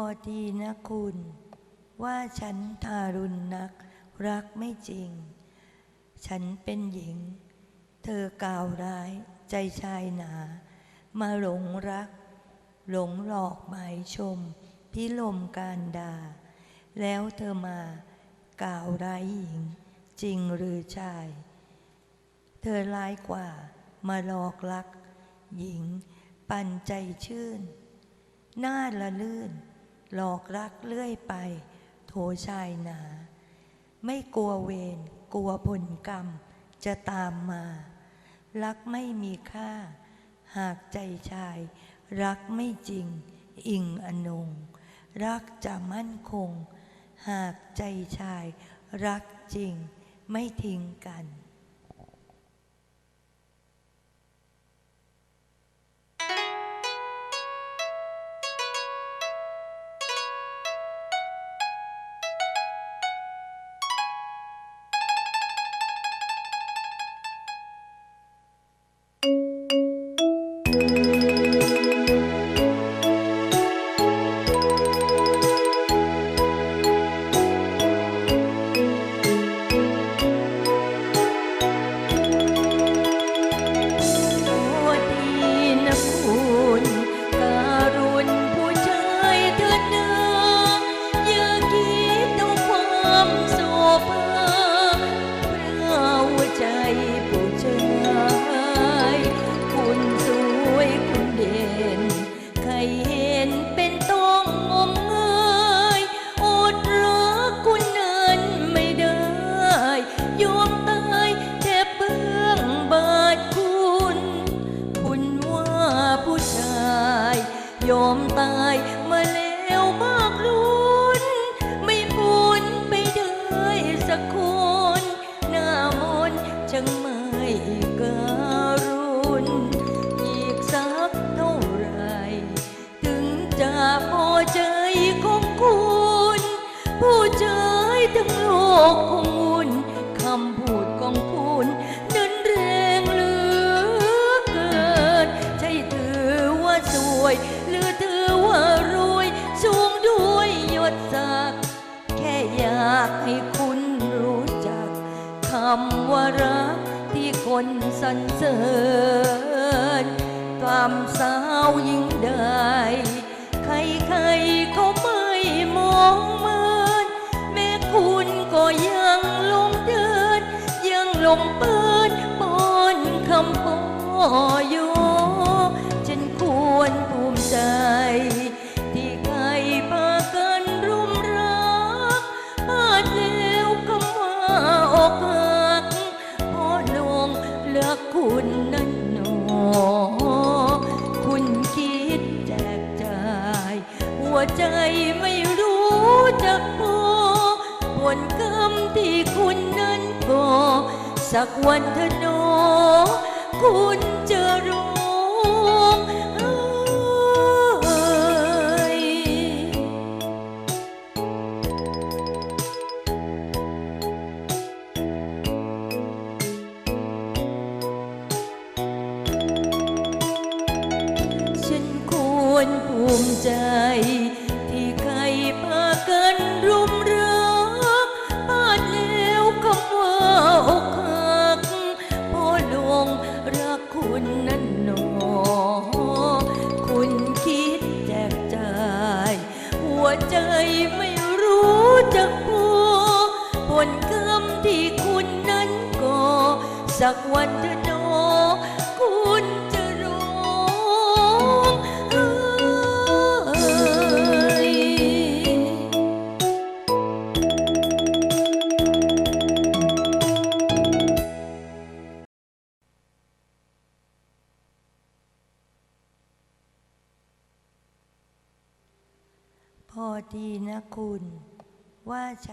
อดีนะคุณ ว่าฉันทารุณนัก รักไม่จริง ฉันเป็นหญิง เธอกล่าวร้ายใจชายหนา มาหลงรัก หลงหลอกหมายชม พิลมการดา แล้วเธอมากล่าวร้ายหญิง จริงหรือชาย เธอร้ายกว่ามาหลอกลัก หญิง ปันใจชื่นหน้าละลื่น หลอกรักเลื่อยไป โถชายหนา ไม่กลัวเวรกลัวผลกรรมจะตามมา รักไม่มีค่า หากใจชาย รักไม่จริง อิงอนง รักจะมั่นคง หากใจชาย รักจริง ไม่ทิ้งกัน ยอมตายมาแล้วมากลุ้นไม่พ้นไปได้สักคนหน้ามนต์ช่างไม่การุณอีกสักเท่าไหรถึงจะพอใจของคุณ ผู้ชายทั้งโลกคง ด้วยยศศัก แค่อยากให้คุณรู้จักคำว่ารักที่คนสรรเสริญกำสาวยิ่งได้ใครๆก็ไม่มองเมือนแม้คุณก็ยังลงเดิน ยังลงเปิดบนคำพ่อยู่ วใจไม่รู้จักพอผลกรรมที่คุณนั้นก่อสักวันเธอโนอคุณ ภูมิใจ ที่ใครพากันรุมรักพลาดแล้วคำว่าอกหักพ่อหลวงรักคุณนั้นหนอ คุณคิดแจกจ่าย หัวใจไม่รู้จักพอผลกรรมที่คุณนั้นก่อสักวันเธอโน พอดีนะคุณ ว่าฉัน